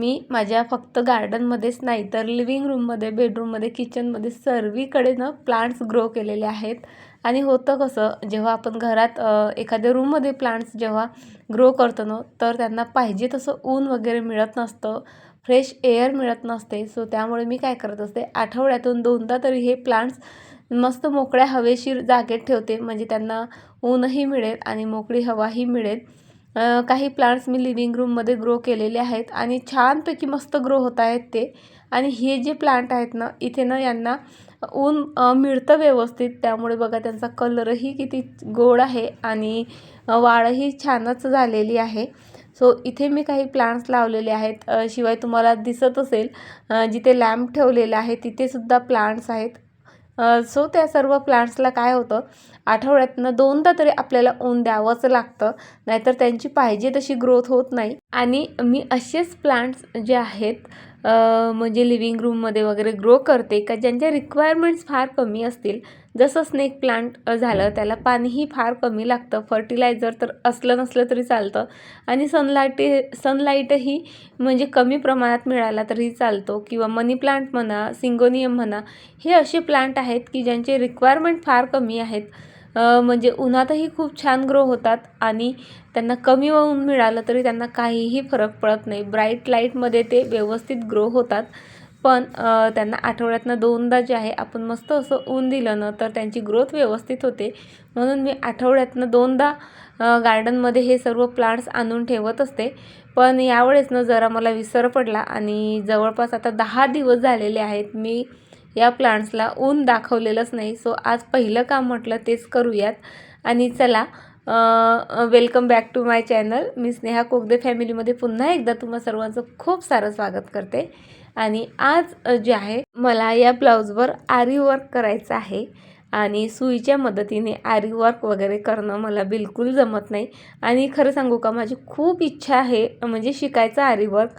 मी माझ्या फक्त गार्डनमध्येच नाही तर लिव्हिंग रूममध्ये बेडरूममध्ये किचनमध्ये सर्वीकडे ना प्लांट्स ग्रो केलेले आहेत. आणि होतं कसं जेव्हा आपण घरात एखाद्या रूममध्ये प्लांट्स जेव्हा ग्रो करतो ना तर त्यांना पाहिजे तसं ऊन वगैरे मिळत नसतं फ्रेश एअर मिळत नसते. सो त्यामुळे मी काय करत असते आठवड्यातून दोनदा तरी हे प्लांट्स मस्त मोकळ्या हवेशीर जागेत ठेवते. म्हणजे त्यांना ऊनही मिळेल आणि मोकळी हवाही मिळेल. काही प्लांट्स मी लिव्हिंग रूममध्ये ग्रो केलेले आहेत आणि छानपैकी मस्त ग्रो होत आहेत ते. आणि हे जे प्लांट आहेत ना इथे ना यांना ऊन मिळतं व्यवस्थित. त्यामुळे बघा त्यांचा कलरही किती गोड आहे आणि वाळही वाढही छानच झालेली आहे. सो इथे मी काही प्लांट्स लावलेले आहेत. शिवाय तुम्हाला दिसत असेल जिथे लॅम्प ठेवलेला आहे तिथेसुद्धा प्लांट्स आहेत. सो त्या सर्व प्लांट्सला काय होतं? आठवड्यातनं दोनदा तरी आपल्याला ऊन द्यावंच लागतं नाहीतर त्यांची पाहिजे तशी ग्रोथ होत नाही. आणि मी असेच प्लांट्स जे आहेत म्हणजे लिव्हिंग रूममध्ये वगैरे ग्रो करते का ज्यांच्या रिक्वायरमेंट्स फार कमी असतील. जसं स्नेक प्लांट झालं त्याला पाणीही फार कमी लागतं. फर्टिलायझर तर असलं नसलं तरी चालतं. आणि सनलाईट सनलाईटही म्हणजे कमी प्रमाणात मिळाला तरी चालतो. किंवा मनी प्लांट म्हणा सिंगोनियम म्हणा हे असे प्लांट आहेत की ज्यांचे रिक्वायरमेंट फार कमी आहेत. म्हणजे उन्हातही खूप छान ग्रो होतात आणि त्यांना कमी ऊन मिळालं तरी त्यांना काहीही फरक पडत नाही. ब्राईट लाईटमध्ये ते व्यवस्थित ग्रो होतात. पण त्यांना आठवड्यातनं दोनदा जे आहे आपण मस्त असं ऊन दिलं ना तर त्यांची ग्रोथ व्यवस्थित होते. म्हणून मी आठवड्यातनं दोनदा गार्डनमध्ये हे सर्व प्लांट्स आणून ठेवत असते. पण यावेळेस ना जरा मला विसर पडला आणि जवळपास आता दहा दिवस झालेले आहेत. मी या प्लांट्सला ऊन दाखवलेलंच नाही. सो आज पहिलं काम म्हटलं तेच करूयात. आणि चला welcome back to my channel मी स्नेहा कोगदे फॅमिलीमध्ये पुन्हा एकदा तुम्हा सर्वांचं खूप सारं स्वागत करते. आणि आज जे आहे मला या ब्लाऊजवर आरी वर्क करायचं आहे. आणि सुईच्या मदतीने आरी वर्क वगैरे करणं मला बिलकुल जमत नाही. आणि खरं सांगू का माझी खूप इच्छा आहे म्हणजे शिकायचं आरी वर्क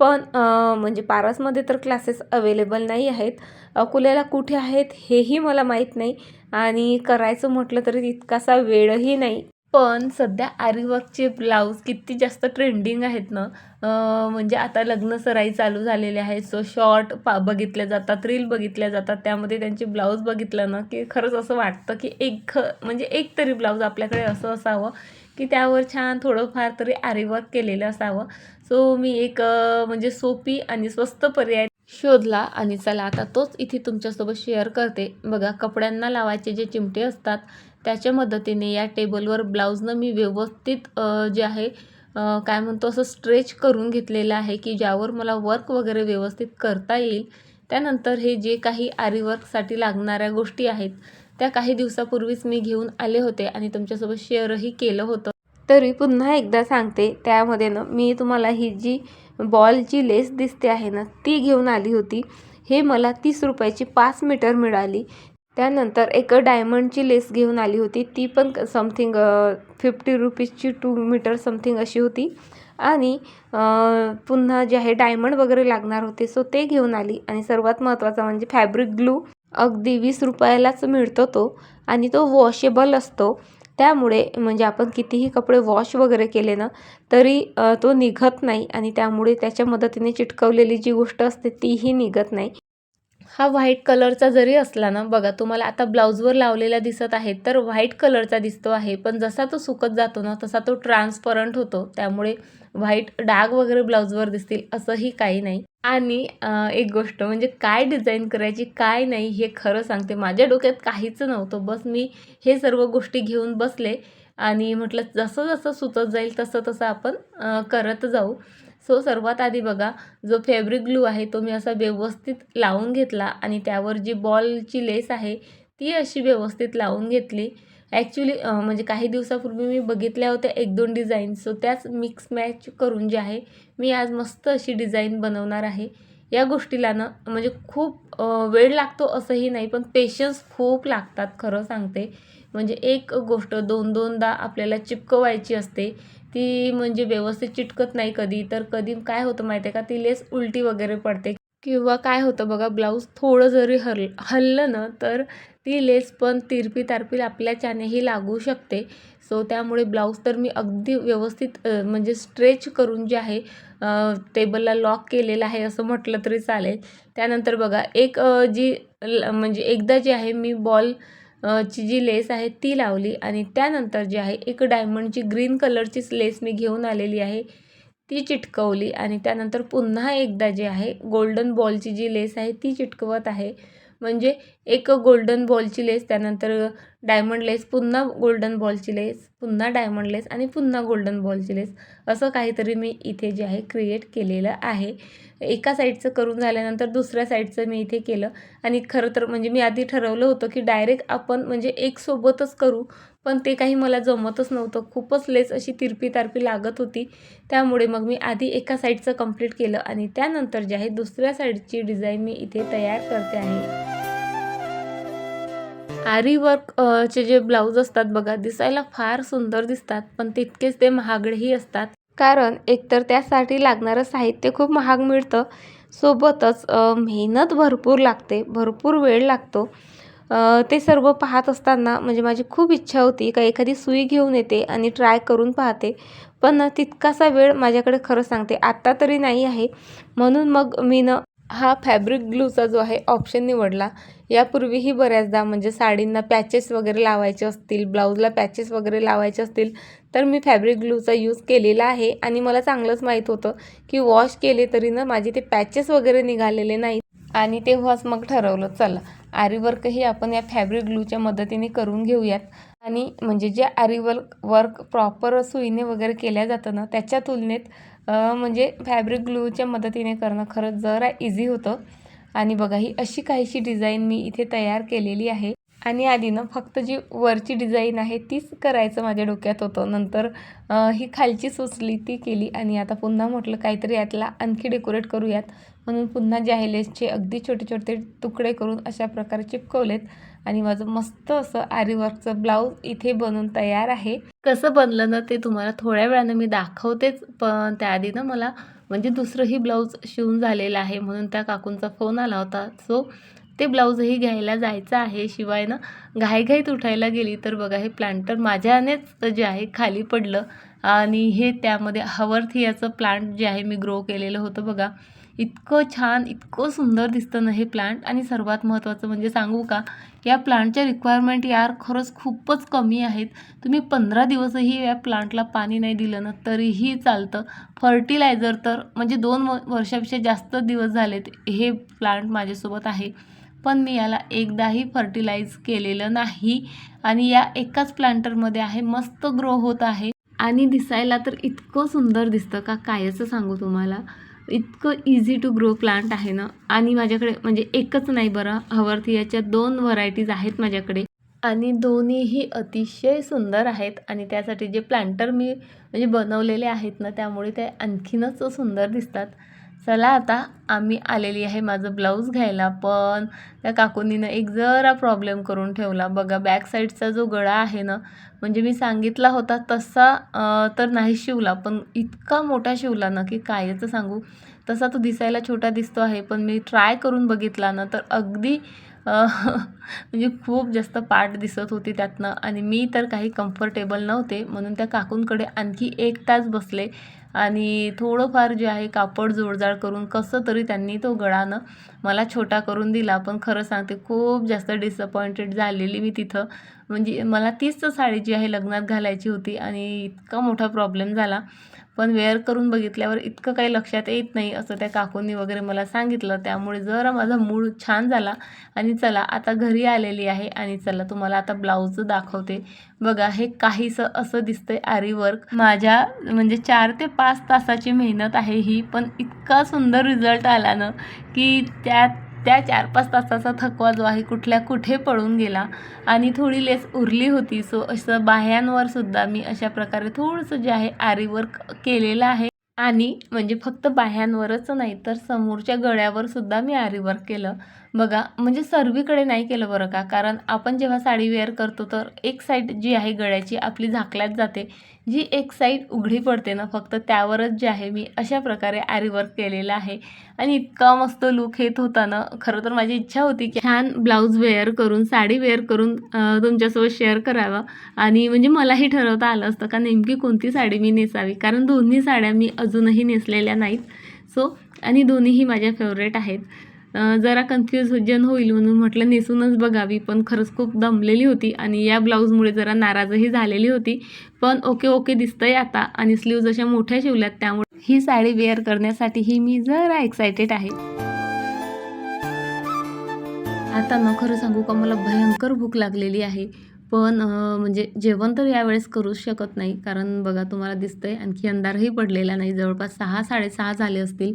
पण म्हणजे पारसमध्ये तर क्लासेस अवेलेबल नाही आहेत. अकोल्याला कुठे आहेत हेही मला माहीत नाही. आणि करायचं म्हटलं तरी इतकासा वेळही नाही. पण सध्या आरीवर्कचे ब्लाऊज किती जास्त ट्रेंडिंग आहेत ना. म्हणजे आता लग्न सराई चालू झालेले आहेत. सो शॉर्ट पा बघितल्या जातात रील बघितल्या जातात. त्यामध्ये त्यांचे ब्लाऊज बघितलं ना की खरंच असं वाटतं की एक ख म्हणजे एक तरी ब्लाऊज आपल्याकडे असं असावं की त्यावर छान थोडंफार तरी आरीवर्क केलेलं असावं. सो मी एक म्हणजे सोपी आणि स्वस्त पर्याय शोधला आणि चला आता तोच इथे तुमच्यासोबत शेअर करते. बघा कपड्यांना लावायचे जे चिमटे असतात त्याच्या मदतीने या टेबलवर ब्लाऊजनं मी व्यवस्थित जे आहे काय म्हणतो असं स्ट्रेच करून घेतलेलं आहे की ज्यावर मला वर्क वगैरे व्यवस्थित करता येईल. त्यानंतर हे जे काही आरी वर्कसाठी लागणाऱ्या गोष्टी आहेत त्या काही दिवसापूर्वीच मी घेऊन आले होते आणि तुमच्यासोबत शेअरही केलं होतं. तरी पुन्हा एकदा सांगते त्यामध्ये ना मी तुम्हाला ही जी बॉलची लेस दिसते आहे ना ती घेऊन आली होती. हे मला तीस रुपयाची पाच मीटर मिळाली. त्यानंतर एक डायमंडची लेस घेऊन आली होती. ती पण समथिंग फिफ्टी रुपीजची टू मीटर समथिंग अशी होती. आणि पुन्हा जे आहे डायमंड वगैरे लागणार होते सो ते घेऊन आली. आणि सर्वात महत्त्वाचा म्हणजे फॅब्रिक ग्लू. अगदी वीस रुपयालाच मिळतो तो. आणि तो वॉशेबल असतो. त्यामुळे म्हणजे आपण कितीही कपडे वॉश वगैरे केले ना तरी तो निघत नाही आणि त्यामुळे त्याच्या मदतीने चिटकवलेली जी गोष्ट असते तीही निघत नाही. हा व्हाईट कलरचा जरी असला ना बघा तुम्हाला आता ब्लाऊजवर लावलेला दिसत आहे तर व्हाईट कलरचा दिसतो आहे. पण जसा तो सुकत जातो ना तसा तो ट्रान्सपरंट होतो. त्यामुळे व्हाईट डाग वगैरे ब्लाऊजवर दिसतील असंही काही नाही. आणि एक गोष्ट म्हणजे काय डिझाईन करायची काय नाही हे खरं सांगते. माझ्या डोक्यात काहीच नव्हतं. बस मी हे सर्व गोष्टी घेऊन बसले आणि म्हटलं जसं जसं सुचत जाईल तसं तसं आपण करत जाऊ. सो सर्वात आधी बघा जो फॅब्रिक ग्लू आहे तो मी असा व्यवस्थित लावून घेतला आणि त्यावर जी बॉलची लेस आहे ती अशी व्यवस्थित लावून घेतली. ॲक्च्युली म्हणजे काही दिवसापूर्वी मी बघितल्या होत्या एक दोन डिझाईन सो त्याच मिक्स मॅच करून जे आहे मी आज मस्त अशी डिझाईन बनवणार आहे. या गोष्टीला ना म्हणजे खूप वेळ लागतो असंही नाही पण पेशन्स खूप लागतात खरं सांगते. म्हणजे एक गोष्ट दोन दोनदा आपल्याला चिपकवायची असते. ती म्हणजे व्यवस्थित चिटकत नाही कधी. तर कधी काय होतं माहिती आहे का? ती लेस उलटी वगैरे पडते. किंवा काय होतं बघा ब्लाऊज थोडं जरी हल हललं ना तर ती लेस पण तिरपी तारपी आपल्याच्यानेही लागू शकते. सो त्यामुळे ब्लाऊज तर मी अगदी व्यवस्थित म्हणजे स्ट्रेच करून जे आहे टेबलला लॉक केलेलं आहे असं म्हटलं तरी चालेल. त्यानंतर बघा एक जी ल- म्हणजे एकदा जी आहे मी बॉल ची जी लेस आहे ती लावली आणि त्यानंतर जी आहे एक डायमंडची ग्रीन कलरचीच लेस मी घेऊन आलेली आहे ती चिटकवली आणि त्यानंतर पुन्हा एकदा जी आहे गोल्डन बॉलची जी लेस आहे ती चिटकवत आहे. म्हणजे एक गोल्डन बॉलची लेस त्यानंतर डायमंड लेस पुन्हा गोल्डन बॉलची लेस पुन्हा डायमंड लेस आणि पुन्हा गोल्डन बॉलची लेस असं काहीतरी मी इथे जे आहे क्रिएट केलेलं आहे. एका साईडचं करून झाल्यानंतर दुसऱ्या साईडचं मी इथे केलं. आणि खरं तर म्हणजे मी आधी ठरवलं होतं की डायरेक्ट आपण म्हणजे एक सोबतच करू पण ते काही मला जमतच नव्हतं. खूपच लेस अशी तिरपी तारपी लागत होती. त्यामुळे मग मी आधी एका साईडचं कंप्लीट केलं आणि त्यानंतर जे आहे दुसऱ्या साईडची डिझाईन मी इथे तयार करते आहे. आरी वर्क चे जे ब्लाऊज असतात बघा दिसायला फार सुंदर दिसतात पण तितकेच ते महागडेही असतात. कारण एकतर त्यासाठी लागणारं साहित्य खूप महाग मिळतं. सोबतच मेहनत भरपूर लागते भरपूर वेळ लागतो. ते सर्व पाहत असताना म्हणजे माझी खूप इच्छा होती का एखादी सुई घेऊन येते आणि ट्राय करून पाहते. पण तितकासा वेळ माझ्याकडे खरं सांगते आत्ता तरी नाही आहे. म्हणून मग मी न हा फॅब्रिक ग्लूचा जो आहे ऑप्शन निवडला. यापूर्वीही बऱ्याचदा म्हणजे साडींना पॅचेस वगैरे लावायचे असतील ब्लाऊजला पॅचेस वगैरे लावायचे असतील तर मी फॅब्रिक ग्लूचा यूज केलेला आहे. आणि मला चांगलंच माहीत होतं की वॉश केले तरी ना माझे ते पॅचेस वगैरे निघालेले नाहीत. आणि तेव्हाच मग ठरवलं चला. आरीवर्कही आपण या फॅब्रिक ग्लूच्या मदतीने करून घेऊयात. आणि म्हणजे जे आरीवर्क वर्क प्रॉपर सुईने वगैरे केल्या जातं ना त्याच्या तुलनेत म्हणजे फॅब्रिक ग्लूच्या मदतीने करणं खरंच जरा इझी होतं. आणि बघा ही अशी काहीशी डिझाईन मी इथे तयार केलेली आहे. आणि आधी ना फक्त जी वरची डिझाईन आहे तीच करायचं माझ्या डोक्यात होतं. नंतर ही खालची सुचली ती केली आणि आता पुन्हा म्हटलं काहीतरी यातला आणखी डेकोरेट करूयात. म्हणून पुन्हा जे आहे लेसचे अगदी छोटे छोटे तुकडे करून अशा प्रकारे चिपकवलेत आणि माझं मस्त असं आरीवर्कचं ब्लाऊज इथे बनून तयार आहे. कसं बनलं ना ते तुम्हाला थोड्या वेळानं मी दाखवतेच पण त्याआधी ना मला म्हणजे दुसरंही ब्लाऊज शिवून झालेलं आहे म्हणून त्या काकूंचा फोन आला होता. सो ते ब्लाऊजही घ्यायला जायचं आहे. शिवाय ना घाईघाईत उठायला गेली तर बघा हे प्लांटर माझ्यानेच जे आहे खाली पडलं. आणि हे त्यामध्ये हवरथियाचं प्लांट जे आहे मी ग्रो केलेलं होतं बघा. इतकं छान इतकं सुंदर दिसतं ना हे प्लांट. आणि सर्वात महत्त्वाचं म्हणजे सांगू का या प्लांटच्या रिक्वायरमेंट यार खरंच खूपच कमी आहेत. तुम्ही पंधरा दिवसही या प्लांटला पाणी नाही दिलं ना तरीही चालतं. फर्टिलायझर तर म्हणजे दोन व वर्षापेक्षा जास्त दिवस झालेत हे प्लांट माझ्यासोबत आहे. पण मी याला एकदाही फर्टिलाइज केलेलं नाही. आणि या एकाच प्लांटरमध्ये आहे मस्त ग्रो होत आहे. आणि दिसायला तर इतकं सुंदर दिसतं का कायचं सांगू तुम्हाला. इतकं इझी टू ग्रो प्लांट आहे ना. आणि माझ्याकडे म्हणजे एकच नाही बरं हवरथियाच्या दोन व्हरायटीज आहेत माझ्याकडे. आणि दोन्हीही अतिशय सुंदर आहेत. आणि त्यासाठी जे प्लांटर मी म्हणजे बनवलेले आहेत ना त्यामुळे ते आणखीनच सुंदर दिसतात. चला आता आम्ही आलेली आहे माझं ब्लाऊज घ्यायला पण त्या काकुनीनं एक जरा प्रॉब्लेम करून ठेवला. बघा बॅक साईडचा जो गळा आहे ना म्हणजे मी सांगितला होता तसा तर नाही शिवला पण इतका मोठा शिवला ना की कायचं सांगू? तसा तो दिसायला छोटा दिसतो आहे पण मी ट्राय करून बघितला ना तर अगदी म्हणजे खूप जास्त पाठ दिसत होती त्यातनं. आणि मी तर काही कम्फर्टेबल नव्हते. म्हणून त्या काकूंकडे आणखी एक तास बसले. आणि थोडंफार जे आहे कापड जोडजाड करून कसं तरी त्यांनी तो गळानं मला छोटा करून दिला. पण खरं सांगते खूप जास्त डिसअपॉइंटेड झालेली मी तिथं. म्हणजे मला तीच तर साडी जी आहे लग्नात घालायची होती आणि इतका मोठा प्रॉब्लेम झाला. पण वेअर करून बघितल्यावर इतकं काही लक्षात येत नाही असं त्या काकूंनी वगैरे मला सांगितलं. त्यामुळे जरा माझा मूड छान झाला आणि चला आता घरी आलेली आहे आणि चला तुम्हाला आता ब्लाऊज दाखवते. बघा हे काहीसं असं दिसतंय आरी वर्क. माझ्या म्हणजे चार ते पाच तासाची मेहनत आहे ही पण इतका सुंदर रिझल्ट आला ना की त्यात त्या चार पाच तासाचा थकवा जो आहे कुठल्या कुठे पळून गेला आणि थोडी लेस उरली होती सो असं बाह्यांवर सुद्धा मी अशा प्रकारे थोडंसं जे आहे आरी वर्क केलेलं आहे. आणि म्हणजे फक्त बाह्यांवरच नाही तर समोरच्या गळ्यावर सुद्धा मी आरी वर्क केलं. बघा म्हणजे सर्वीकडे नाही केलं बरं का? कारण आपण जेव्हा साडी वेअर करतो तर एक साईड जी आहे गळ्याची आपली झाकल्यात जाते. जी एक साईड उघडी पडते ना फक्त त्यावरच जे आहे मी अशा प्रकारे आरीवर्क केलेलं आहे. आणि इतका मस्त लुक येत होता ना खरं तर माझी इच्छा होती की छान ब्लाऊज वेअर करून साडी वेअर करून तुमच्यासोबत शेअर करावं. आणि म्हणजे मलाही ठरवता आलं असतं का नेमकी कोणती साडी मी नेसावी? कारण दोन्ही साड्या मी अजूनही नेसलेल्या नाहीत. सो आणि दोन्हीही माझ्या फेवरेट आहेत. जरा कन्फ्युजन होईल म्हणून म्हटलं नेसूनच बघावी. पण खरंच खूप दमलेली होती आणि या ब्लाऊजमुळे जरा नाराजही झालेली होती. पण ओके ओके दिसतंय आता आणि स्लीव्ज अशा मोठ्या शिवल्यात त्यामुळे ही साडी वेअर करण्यासाठीही मी जरा एक्सायटेड आहे. आता न खरं सांगू का मला भयंकर भूक लागलेली आहे. पण म्हणजे जेवण तर यावेळेस करूच शकत नाही कारण बघा तुम्हाला दिसतंय आणखी अंधारही पडलेला नाही. जवळपास सहा साडेसहा झाले असतील.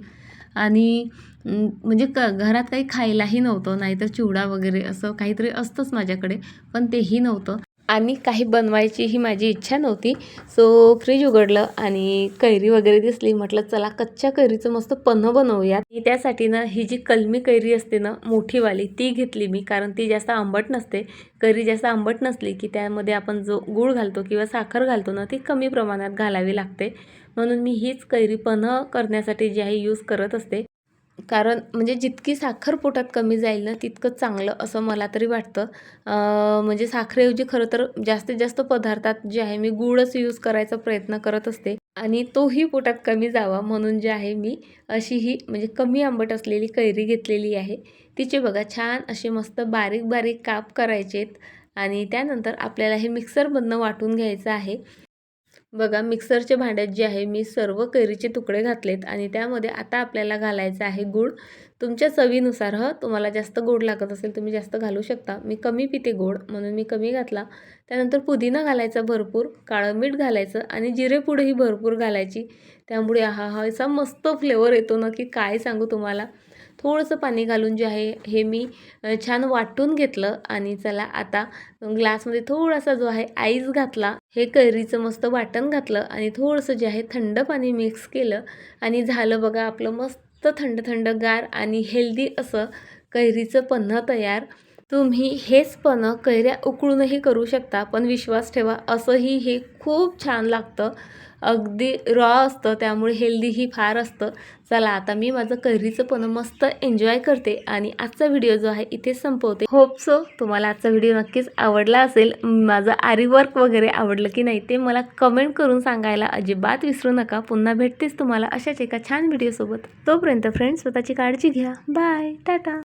आणि म्हणजे क घरात काही खायलाही नव्हतं नाहीतर चिवडा वगैरे असं काहीतरी असतंच माझ्याकडे पण तेही नव्हतं. आणि काही बनवायचीही माझी इच्छा नव्हती. सो फ्रीज उघडलं आणि कैरी वगैरे दिसली. म्हटलं चला कच्च्या कैरीचं मस्त पन्हं बनवूयात त्यासाठी ना ही जी कलमी कैरी असते ना मोठीवाली ती घेतली मी कारण ती जास्त आंबट नसते. कैरी जास्त आंबट नसली की त्यामध्ये आपण जो गूळ घालतो किंवा साखर घालतो ना ती कमी प्रमाणात घालावी लागते. म्हणून मी हीच कैरी पन्हं करण्यासाठी जी आहे यूज करत असते. कारण म्हणजे जितकी साखर पोटात कमी जाईल ना तितकं चांगलं असं मला तरी वाटतं. म्हणजे साखरेऐवजी खरं तर जास्तीत जास्त पदार्थात जे आहे मी गूळच यूज करायचा प्रयत्न करत असते. आणि तोही पोटात कमी जावा म्हणून जे आहे मी अशी ही म्हणजे कमी आंबट असलेली कैरी घेतलेली आहे. तिचे बघा छान असे मस्त बारीक बारीक काप करायचेत. आणि त्यानंतर आपल्याला हे मिक्सरमधनं वाटून घ्यायचं आहे. बघा मिक्सरच्या भांड्यात जे आहे मी सर्व कैरीचे तुकडे घातलेत आणि त्यामध्ये आता आपल्याला घालायचं आहे गूळ. तुमच्या चवीनुसार हं तुम्हाला जास्त गोड लागत असेल तुम्ही जास्त घालू शकता. मी कमी पिते गोड म्हणून मी कमी घातला. त्यानंतर पुदिना घालायचा भरपूर काळं मीठ घालायचं आणि जिरेपूडही भरपूर घालायची. त्यामुळे हा हा असा मस्त फ्लेवर येतो ना की काय सांगू तुम्हाला. थोडंसं पाणी घालून जे आहे हे मी छान वाटून घेतलं आणि चला आता ग्लासमध्ये थोडासा जो आहे आईस घातला हे कैरीचं मस्त वाटण घातलं आणि थोडंसं जे आहे थंड पाणी मिक्स केलं आणि झालं बघा आपलं मस्त थंड थंड गार आणि हेल्दी असं कैरीचं पन्हं तयार. तुम्ही हेच पण कैऱ्या उकळूनही करू शकता पण विश्वास ठेवा असंही हे खूप छान लागतं. अगदी रॉ असतं त्यामुळे हेल्दीही फार असतं. चला आता मी माझं कैरीचं पण मस्त एन्जॉय करते आणि आजचा व्हिडिओ जो आहे इथे संपवते. होप सो तुम्हाला आजचा व्हिडिओ नक्कीच आवडला असेल. माझं आरी वर्क वगैरे आवडलं की नाही ते मला कमेंट करून सांगायला अजिबात विसरू नका. पुन्हा भेटतेच तुम्हाला अशाच एका छान व्हिडिओसोबत. तोपर्यंत फ्रेंड्स स्वतःची काळजी घ्या. बाय. टाटा.